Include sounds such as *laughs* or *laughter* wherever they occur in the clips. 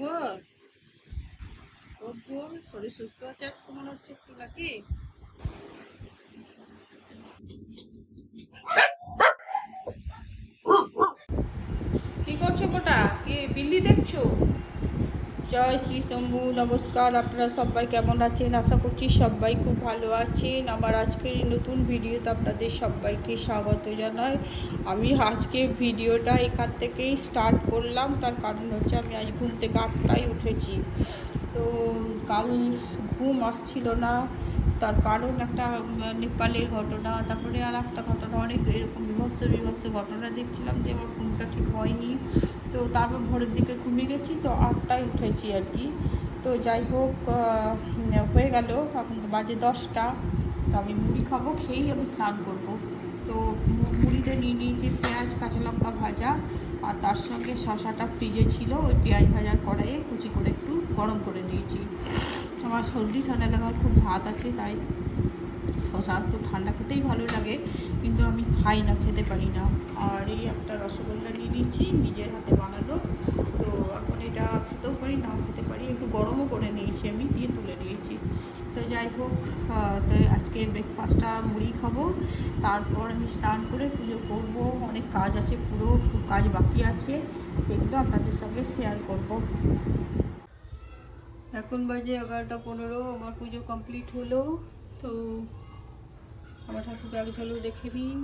গো তবুও শরীর সুস্থ আছে আজকে মনে হচ্ছে একটু নাকি কি করছ গোটা? কি বিল্লি দেখছ? জয় শ্রী শম্ভু, নমস্কার। আপনারা সবাই কেমন আছেন? আশা করছি সবাই খুব ভালো আছেন। আমার আজকের এই নতুন ভিডিওতে আপনাদের সবাইকে স্বাগত জানাই। আমি আজকে ভিডিওটা এখান থেকেই স্টার্ট করলাম। তার কারণ হচ্ছে আমি আজ ঘুম থেকে আটটায় উঠেছি। তো কাল ঘুম আসছিল না। তার কারণ একটা নেপালের ঘটনা, তারপরে আর একটা ঘটনা, অনেক এরকম বিভৎস বিভৎস ঘটনা দেখছিলাম যে আমার ঘুমটা ঠিক হয়নি। তো তারপর ভোরের দিকে ঘুমিয়ে গেছি, তো আটটায় উঠেছি আর কি। তো যাই হোক হয়ে গেল, এখন তো বাজে দশটা। তো আমি মুড়ি খাব, খেয়েই আমি স্নান করব। তো মুড়িটা নিয়ে নিয়েছি, পেঁয়াজ, কাঁচা লঙ্কা ভাজা, আর তার সঙ্গে শশাটা ফ্রিজে ছিল, ওই পেঁয়াজ ভাজার কড়াইয়ে কুচি করে একটু গরম করে নিয়েছি। আমার সর্দি, ঠান্ডা লাগার খুব ভাত আছে, তাই শশা তো ঠান্ডা খেতেই ভালো লাগে, কিন্তু আমি খাই না, খেতে পারি না। আর এই একটা রসগোল্লা নিয়ে নিচ্ছি, নিজের হাতে বানালো, তো এখন এটা খেতেও পারি, নাও খেতে পারি, একটু গরমও করে নিয়েছি আমি, দিয়ে তুলে নিয়েছি। তো যাই হোক তো আজকে ব্রেকফাস্টটা মুড়ি খাব, তারপর আমি স্নান করে পুজো করব, অনেক কাজ আছে পুরো কাজ বাকি আছে, সেগুলো আপনাদের সঙ্গে শেয়ার করব। এখন বাজে এগারোটা পনেরো, আমার পুজো কমপ্লিট হলো, তো আমার ঠাকুরকে আগে ঝালু দেখে নিন।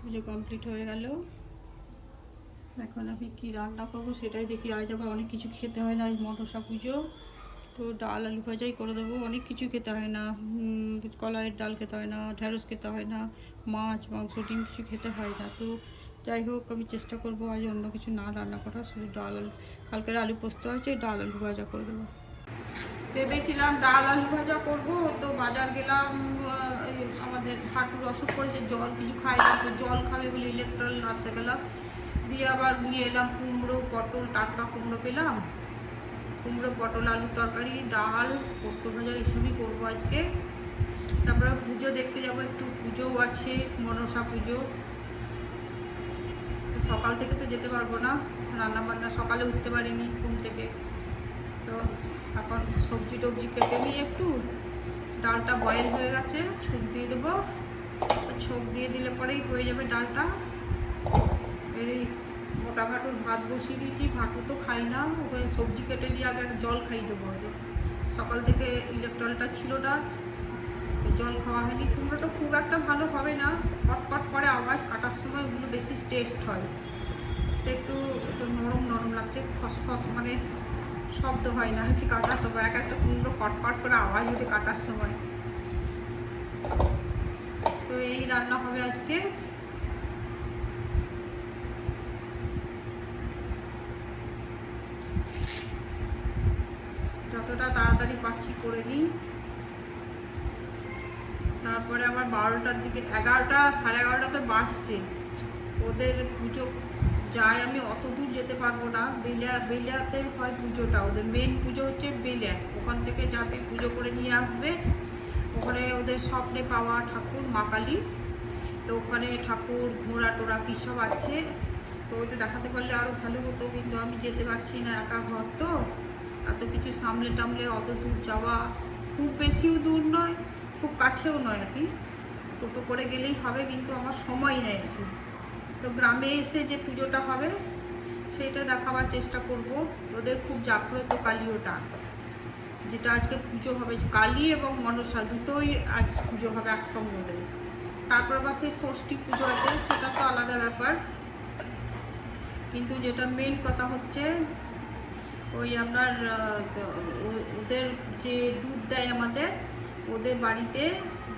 পুজো কমপ্লিট হয়ে গেল। এখন আমি কি রান্না করব সেটাই দেখি। আজ আবার অনেক কিছু খেতে হয় না মটরশা পুজো। তো ডাল, আলু ভাজাই করে দেবো। অনেক কিছু খেতে হয় না কলাইয়ের ডাল খেতে হয় না ঢ্যাঁড়স খেতে হয় না, মাছ, মাংস, ডিম কিছু খেতে হয় না। তো যাই হোক, আমি চেষ্টা করব আজ অন্য কিছু না রান্না করা শুধু ডাল আলু, কালকের আলু পোস্ত আছে, ডাল আলু ভাজা করে দেবো। ভেবেছিলাম ডাল আলু ভাজা করব, তো বাজার গেলাম আমাদের হাঁটুর অসুখ করেছে, জল কিছু খাই তো জল খাবে বলে ইলেকট্রল নাচতে গেলাম। দিয়ে আবার নিয়ে এলাম কুমড়ো, পটল, টাটকা কুমড়ো পেলাম। কুমড়ো, পটল, আলু তরকারি, ডাল, পোস্ত ভাজা এসবই করব আজকে। তারপরে পুজো দেখতে যাব, একটু পুজোও আছে, মনসা পুজো। সকাল থেকে তো যেতে পারব না রান্না বান্না সকালে উঠতে পারিনি ঘুম থেকে। তো এখন সবজি টবজি কেটে নিই একটু। ডালটা বয়েল হয়ে গেছে ছুপ দিয়ে দেবো। ছোপ দিয়ে দিলে পরেই হয়ে যাবে ডালটা। এই মোটা ভাটুর ভাত বসিয়ে দিয়েছি, ভাটু তো খাই না। ওকে সবজি কেটে দিয়ে আগে জল খাই দেবো সকাল থেকে ইলেকট্রলটা ছিল না জল খাওয়া হয়নি। কুমড়োটা খুব একটা ভালো হবে না পটপট করে আওয়াজ কাটার সময় ওগুলো বেশি টেস্ট হয়। তো একটু একটু নরম নরম লাগছে খসখস মানে শব্দ হয় না। কি কাটার সময়? এক একটা কুমড়ো কটকট করে আওয়াজ ওঠে কাটার সময়। তো এই রান্না হবে আজকে। যতটা তাড়াতাড়ি পাচ্ছি করে নিই। তারপরে আবার বারোটার দিকে, এগারোটা, সাড়ে এগারোটা তো বাসছে ওদের পুজো যায়, আমি অত দূর যেতে পারব না। বেলিয়া, বেলিয়াতে হয় পুজোটা। ওদের মেন পুজো হচ্ছে বেলিয়া। ওখান থেকে যাবে, পুজো করে নিয়ে আসবে। ওখানে ওদের স্বপ্নে পাওয়া ঠাকুর মা কালী তো ওখানে ঠাকুর, ঘোড়া টোড়া কী সব আছে। তো ওটা দেখাতে পারলে আরও ভালো হতো, কিন্তু আমি যেতে পারছি না একা ঘর তো। এত কিছু সামলে টামলে অত দূর যাওয়া খুব বেশিও দূর নয়, খুব কাছেও নয় আর কি। টোটো করে গেলেই হবে, কিন্তু আমার সময় নেই। আর কি তো গ্রামে এসে যে পুজোটা হবে, সেইটা দেখাবার চেষ্টা করব। ওদের খুব জাগ্রত কালী ওটা যেটা আজকে পুজো হবে কালী এবং মনসা দুটোই আজ পুজো হবে একসঙ্গে। ওদের তারপর আবার সেই ষষ্ঠী পুজো আছে, সেটা তো আলাদা ব্যাপার। কিন্তু যেটা মেন কথা হচ্ছে, ওই আপনার ওদের যে দুধ দেয় আমাদের, ওদের বাড়িতে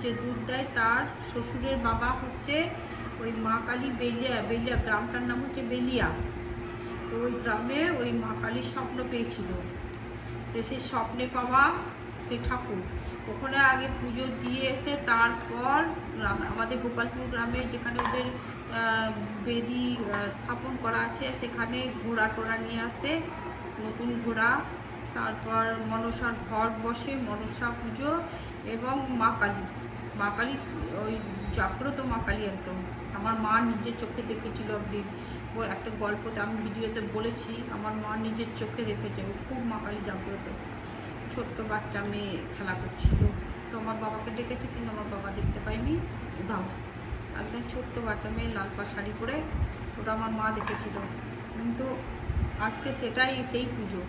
যে দুধ দেয়, তার শ্বশুরের বাবা হচ্ছে ওই মা কালী বেলিয়া বেলিয়া, গ্রামটার নাম হচ্ছে বেলিয়া। তো ওই গ্রামে ওই মা কালীর স্বপ্ন পেয়েছিল। তো সেই স্বপ্নে পাওয়া সেই ঠাকুর। ওখানে আগে পুজো দিয়ে এসে তারপর আমাদের গোপালপুর গ্রামে যেখানে ওদের বেদি স্থাপন করা আছে, সেখানে ঘোড়া টোড়া নিয়ে আসে, নতুন ঘোড়া। তারপর মনসার ঘর বসে মনসা পুজো এবং মা কালী মা কালী, ওই জাগ্রত মা কালী একদম। আমার মা নিজের চোখে দেখেছিল ও একটা গল্পতে আমি ভিডিওতে বলেছি, আমার মা নিজের চোখে দেখেছে। ও খুব মা কালী জাগ্রত। ছোট্ট বাচ্চা মেয়ে খেলা করছিল। তো আমার বাবাকে ডেকেছে, কিন্তু আমার বাবা দেখতে পাইনি। দাও। একদম ছোট্ট বাচ্চা মেয়ে, লাল পা শাড়ি পরে ওটা আমার মা দেখেছিল। কিন্তু আজকে সেটাই, সেই পুজো।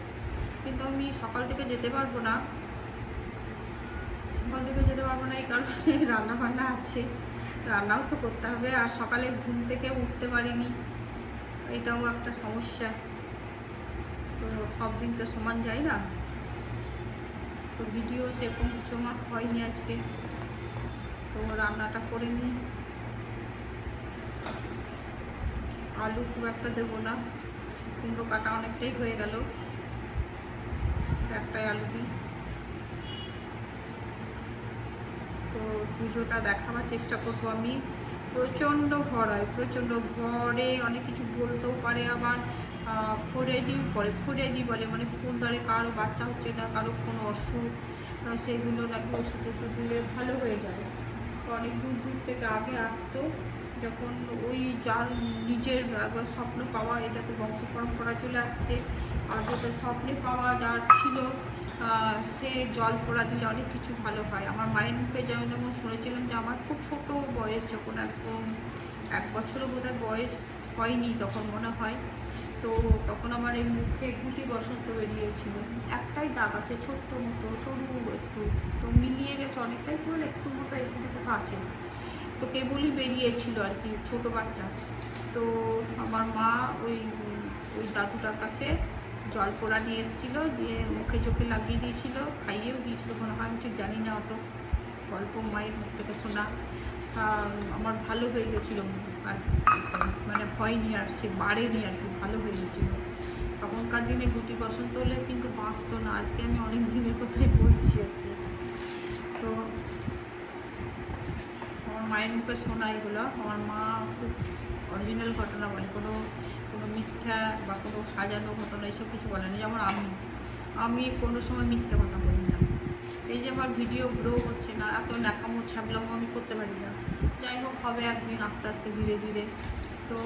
কিন্তু আমি সকাল থেকে যেতে পারব না। থেকে যেতে পারব না, এই কারণে *laughs* রান্না বান্না আছে। রান্নাও তো করতে হবে, আর সকালে ঘুম থেকে উঠতে পারিনি। এটাও একটা সমস্যা। তো সব দিন তো সমান যায় না। তো ভিডিও সেরকম কিছু আমার হয়নি আজকে। তো রান্নাটা করে নিই। আলু খুব একটা দেবো না। কুমড়ো কাটা অনেকটাই হয়ে গেল। একটাই আলু দিই তো পুজোটা দেখাবার চেষ্টা করব আমি। প্রচণ্ড ভর হয়, প্রচণ্ড ভরে অনেক কিছু বলতেও পারে আবার ফোরে দিও পরে ফোরে দিই বলে মানে ফুল ধরে কারও বাচ্চা হচ্ছে না, কারও কোনো অসুখ সেগুলো নাকি ওষুধ ওষুধ দিলে ভালো হয়ে যায়। অনেক দূর দূর থেকে আগে আসতো, যখন ওই যার নিজের একবার স্বপ্ন পাওয়া, এটা তো বংশ পরম্পরা চলে আসছে। যেটা স্বপ্নে পাওয়া যার ছিল সে জল পোড়া দিলে অনেক কিছু ভালো হয়। আমার মায়ের মুখে যেমন যেমন শুনেছিলাম যে আমার খুব ছোট বয়স, যখন একদম এক বছরও বোধহয় বয়স হয়নি তখন মনে হয়। তো তখন আমার এই মুখে গুটি বসন্ত বেরিয়েছিল। একটাই দাগ আছে, ছোট্ট মতো, সরু একটু। তো মিলিয়ে গেছে অনেকটাই, পুরো একটু মতো এখানে কোথাও আছে তো কেবলই বেরিয়েছিল আর কি, ছোটো বাচ্চা। তো আমার মা ওই ওই দাদুটার কাছে জল পোড়া নিয়ে এসেছিল, দিয়ে মুখে চোখে লাগিয়ে দিয়েছিল, খাইয়েও দিয়েছিলো মনে হয় আমি ঠিক জানি না অত। গল্প মায়ের মুখ থেকে শোনা। আমার ভালো হয়ে গেছিল মানে নিয়ে আর সে বাড়েনি আর কি, ভালো হয়ে গেছিল। তখনকার দিনে গুটি বসন্ত হলে কিন্তু বাঁচতো না, আজকে আমি অনেক দিনের কথাই বলছি আর কি তো আমার মায়ের মুখে শোনা এগুলো। আমার মা খুব অরিজিনাল ঘটনা বলে। কোনো কোনো মিথ্যা বা কোনো সাজানো ঘটনা এসব কিছু বলে না যেমন আমি। আমি কোনো সময় মিথ্যা কথা বলি না। এই যে আমার ভিডিও গ্রো হচ্ছে না, এত ন্যাকামো ছাগলামো আমি করতে পারি না। যাই হোক, হবে একদিন আস্তে আস্তে ধীরে ধীরে। তো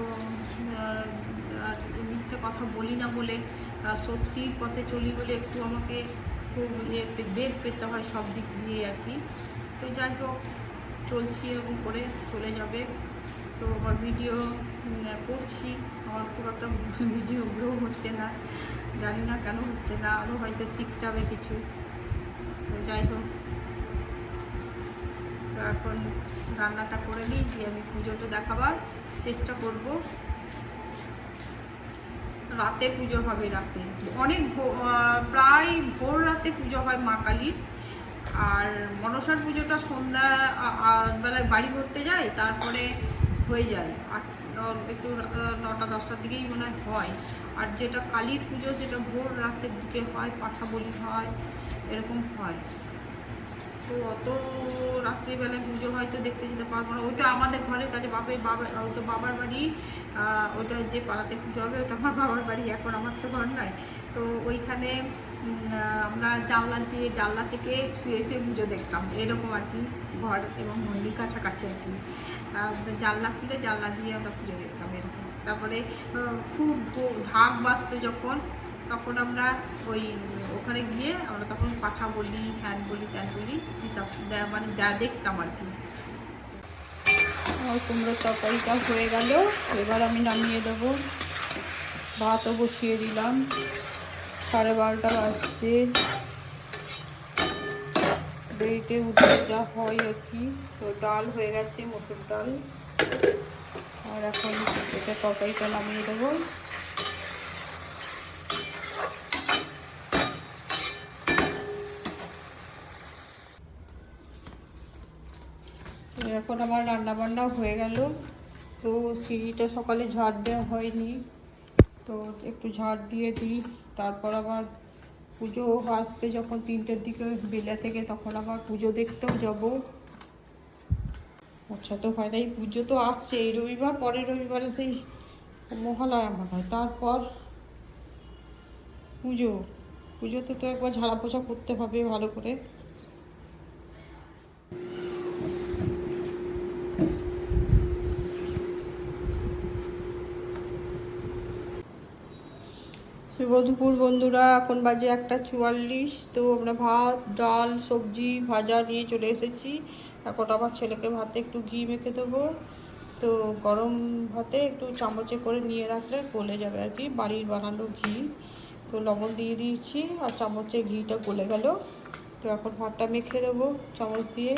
মিথ্যে কথা বলি না বলে সত্যির পথে চলি বলে একটু আমাকে খুব ইয়ে বেগ পেতে হয় সব দিক দিয়ে আর কি। তো যাই হোক চলছি এরকম করে চলে যাবে। তো আমার ভিডিও করছি। আমার খুব একটা ভিডিও গ্রো হচ্ছে না। জানি না কেন হচ্ছে না আরও হয়তো শিখতে হবে কিছু। তো যাই হোক। তো এখন রান্নাটা করে নিই, দিয়ে আমি পুজোটা দেখাবার চেষ্টা করব। রাতে পুজো হবে রাতে। অনেক প্রায় ভোর রাতে পুজো হয় মা কালীর। আর মনসার পুজোটা সন্ধ্যা বেলায় বাড়ি ভরতে যায়, তারপরে হয়ে যায়। আট একটু নটা, দশটার দিকেই মনে হয় আর যেটা কালীর পুজো, সেটা ভোর রাতের দিকে হয়, পাঠা বলি হয়, এরকম হয়। তো অত রাত্রিবেলায় পুজো হয়তো দেখতে যেতে পারব না। ওইটা আমাদের ঘরের কাছে বাপের বাবা ওইটা বাবার বাড়ি ওইটা যে পাড়াতে পুজো হবে ওটা আমার বাবার বাড়ি, এখন আমার তো ঘর নয় তো ওইখানে আমরা জানলা দিয়ে জানলা থেকে শুয়ে শুয়ে পুজো দেখতাম। এরকম আর কি, ঘর এবং মন্দির কাছাকাছি আর কি। জানলা খুলে জানলা দিয়ে আমরা পুজো দেখতাম এরকম। তারপরে খুব ঢাক বাজতো যখন, তখন আমরা ওই, ওখানে গিয়ে আমরা তখন পাঠা বলি হ্যান বলি ত্যান বলি মানে দেখতাম আর কি। আমার কুমড়োর তরকারিটা হয়ে গেল। এবার আমি নামিয়ে দেবো। ভাতও বসিয়ে দিলাম। সাড়ে বারোটা বাজছে। দেরিতে উঠে হয় আর কি। তো ডাল হয়ে গেছে, মসুর ডাল। আর এখন এটা তরকারিটা নামিয়ে দেবো। এখন আমার রান্না বান্না হয়ে গেল। তো সিঁড়িটা সকালে ঝাড় দেওয়া হয়নি। তো একটু ঝাড় দিয়ে দিই। তারপর আবার পুজো আসবে যখন তিনটের দিকে বেলা থেকে, তখন আবার পুজো দেখতেও যাব। আচ্ছা তো হয় নাই, পুজো তো আসছে। এই রবিবার, পরের রবিবারে সেই মহালয়া হয়। তারপর পুজো। পুজোতে তো একবার ঝাড়া পোছা করতে হবে ভালো করে। দুপুর বন্ধুরা, এখন বাজে একটা চুয়াল্লিশ, তো আমরা ভাত, ডাল, সবজি, ভাজা নিয়ে চলে এসেছি। এখন আবার ছেলেকে ভাতে একটু ঘি মেখে দেবো। তো গরম ভাতে একটু চামচে করে নিয়ে রাখলে গলে যাবে আর কি, বাড়ির বানানো ঘি। তো লবণ দিয়ে দিয়েছি আর চামচে ঘিটা গলে গেল। তো এখন ভাতটা মেখে দেবো, চামচ দিয়ে।